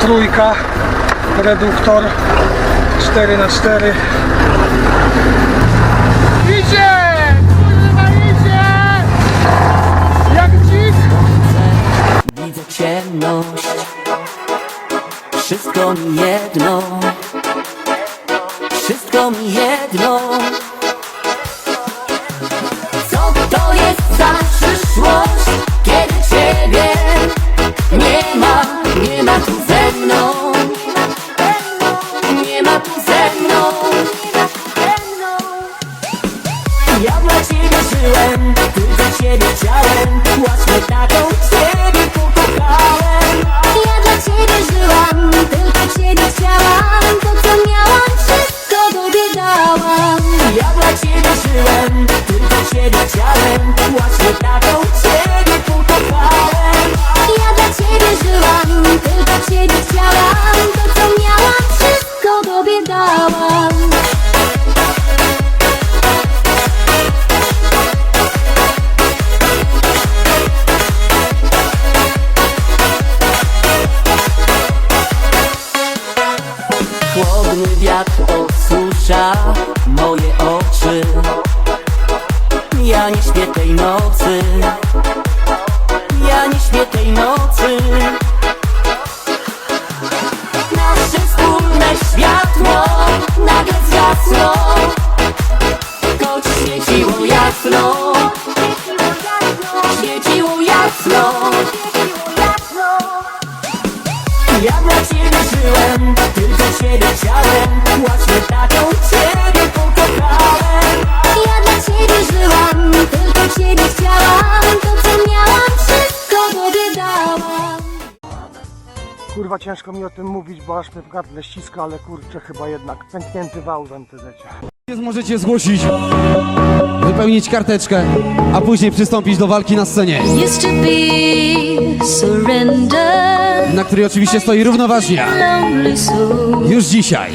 trójka, reduktor 4 na 4 Idzie! Kurwa idzie! Jak dzik! Widzę ciemność Wszystko mi jedno Wszystko mi jedno żyłem, tylko ciebie chciałem. Właśnie taką ciebie pokochałem Ja dla ciebie żyłam, tylko ciebie chciałam. To co miałam, wszystko tobie dałam. Chłodny wiatr osusza moje oczy Ja nie śpię tej nocy. Ja nie śpię tej nocy. Nasze wspólne światło nagle zgasło. Choć świeciło jasno. Świeciło jasno ciężko mi o tym mówić, bo aż mnie w gardle ściska, ale kurczę chyba jednak pęknięty wał w MTZ-cie. Możecie zgłosić, wypełnić karteczkę, a później przystąpić do walki na scenie, na której oczywiście stoi równoważnia. Już dzisiaj.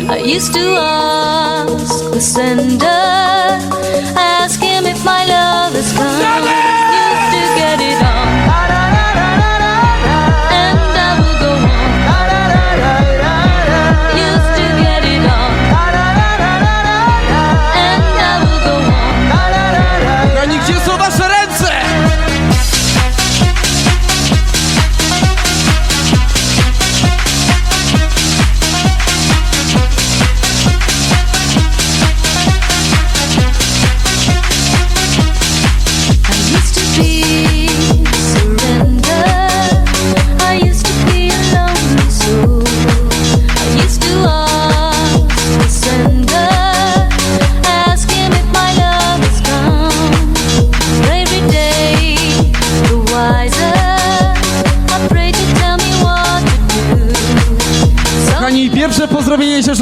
Ask him if my love is gone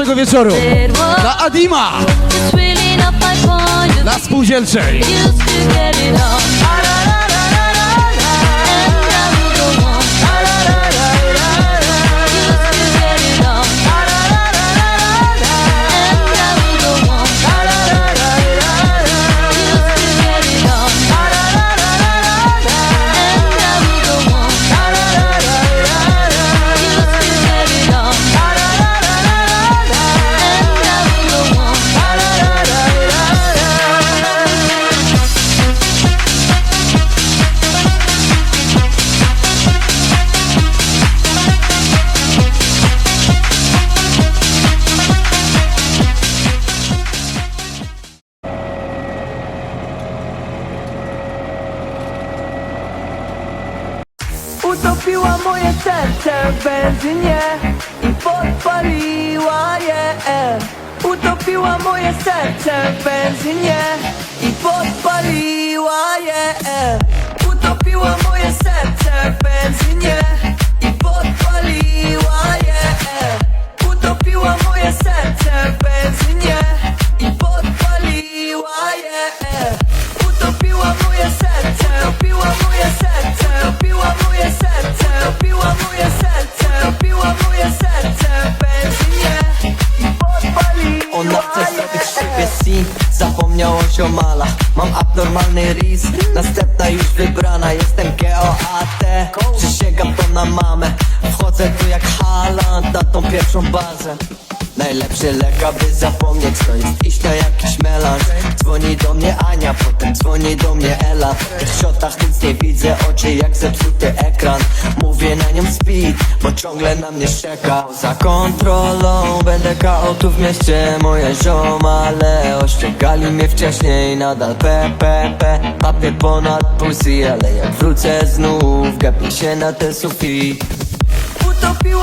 dzisiejszego wieczoru. Dla Adima, of dla spółdzielczej. Benzynie i podpaliła je. Utopiła moje serce w benzynie i podpaliła je. Utopiła moje serce w benzynie i podpaliła je. Utopiła moje serce w benzynie i podpaliła je. Utopiła moje serce, utopiła moje serce, Mam abnormalny ris Następna już wybrana. Jestem G-O-A-T Przysięgam to na mamę. Wchodzę tu jak Haaland na tą pierwszą bazę. Najlepszy lek, aby zapomnieć To jest iść na jakiś melanż Dzwoni do mnie Ania, potem dzwoni do mnie Ela. W tych shotach nic nie widzę, oczy jak zepsuty ekran. Mówię na nią speed, bo ciągle na mnie szczeka. Za kontrolą będę KO tu w mieście. Moje ziomale ościągali mnie wcześniej Nadal. PPP, papię ponad pussy Ale jak wrócę znów, gapię się na ten sufit. Utopiła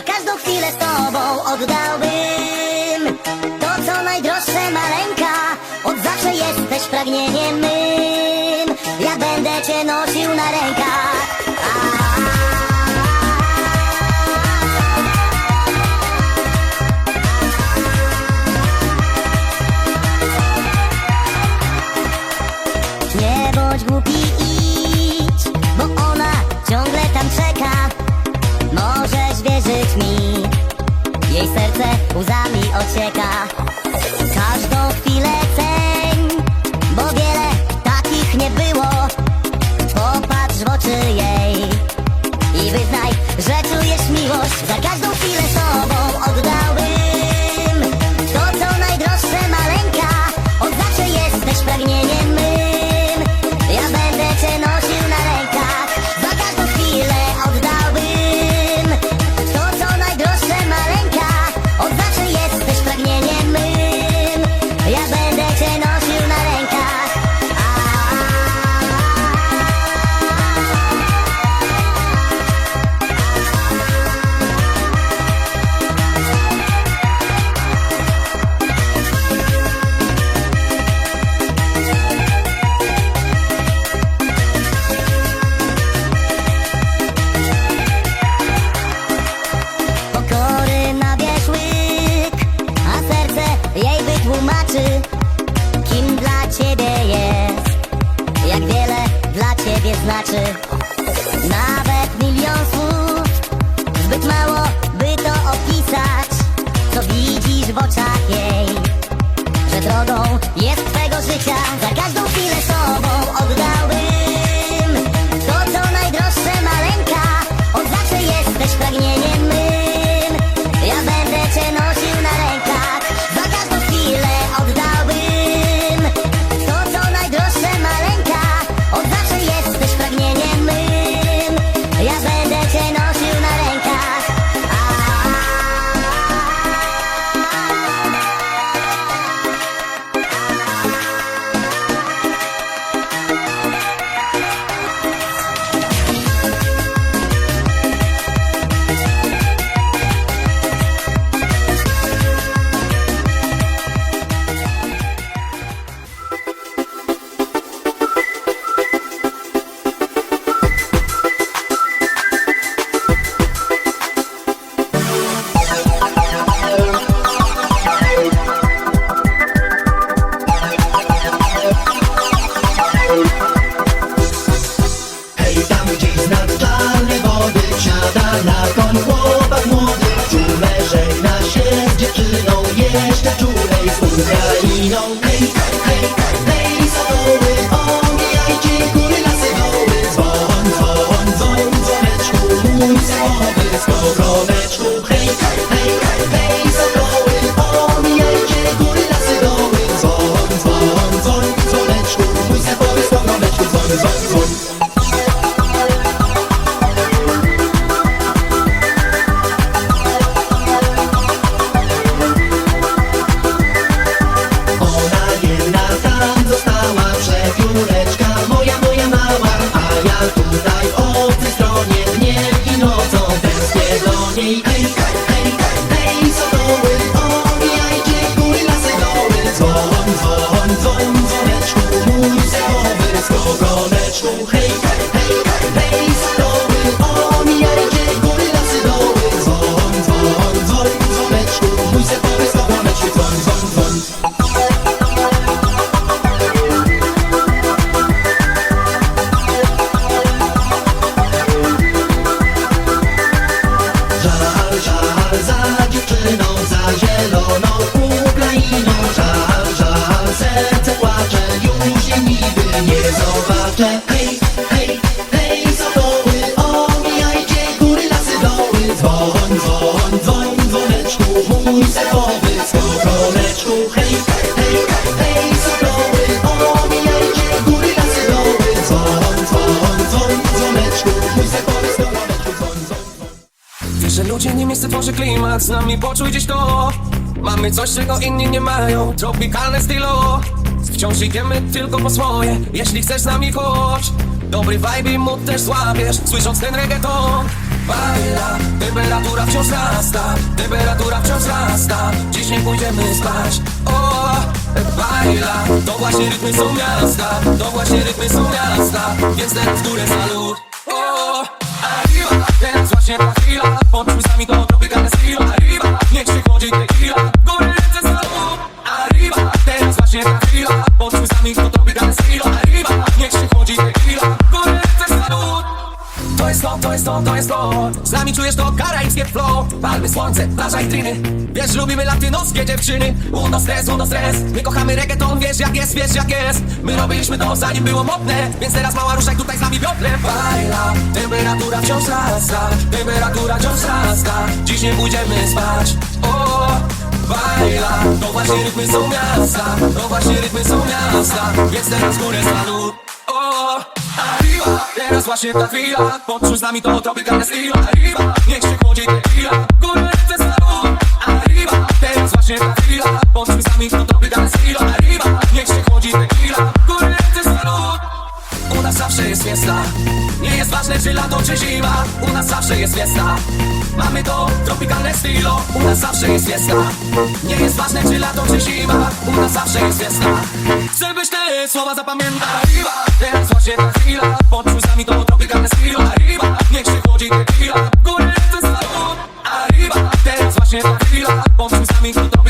Za każdą chwilę z tobą oddałbym To co najdroższe maleńka Od zawsze jesteś pragnieniem mym. Ja będę cię nosił na rękach znaczy Nawet milion słów. Zbyt mało by to opisać Co widzisz w oczach jej. Że drogą jest twego życia Za każdą chwilę sobą без добро tworzy klimat Z nami poczuj gdzieś to. Mamy coś, czego inni nie mają. Tropikalne stylo. Wciąż idziemy tylko po swoje Jeśli chcesz z nami chodź Dobry vibe i mood też złapiesz Słysząc ten reggaeton. Baila, temperatura wciąż rasta Temperatura wciąż rasta Dziś nie pójdziemy spać. O, baila To właśnie rytmy są miasta To właśnie rytmy są miasta. Więc teraz w górę salut właśnie ta chwila? Z nami to tropikalne stylo Arriba, niech przychodzi tequila jest to, to jest to, Z nami czujesz to karaibskie flow. Palmy słońce, plaża i triny. Wiesz, lubimy latynoskie dziewczyny. Uno stres, uno stres. My kochamy reggaeton, wiesz jak jest, wiesz jak jest. My robiliśmy to zanim było modne. Więc teraz mała ruszaj tutaj z nami wiotle. Baila, temperatura wciąż rasta. Temperatura wciąż rasta. Dziś nie pójdziemy spać. O, baila To właśnie rytmy są miasta. To właśnie rytmy są miasta. Więc teraz górę O, Teraz właśnie ta chwila. Poczuj z nami to tropikalne stylo Arriba, niech się chłodzi tequila. Góry ręce salut Arriba, teraz właśnie ta chwila. Poczuj z nami to tropikalne stylo Arriba, niech się chłodzi tequila. Góry ręce u nas zawsze jest fiesta. Nie jest ważne czy lato czy zima. U nas zawsze jest fiesta. Mamy to tropikalne stylo. U nas zawsze jest fiesta. Nie jest ważne czy lato czy zima. U nas zawsze jest fiesta. Chcę byś te słowa zapamiętał. Arriba, teraz właśnie ta chwila z nami to tropikalne stylo. Arriba, niech się chłodzi tequila. Góry ręce salut Arriba, teraz właśnie ta chwila z nami to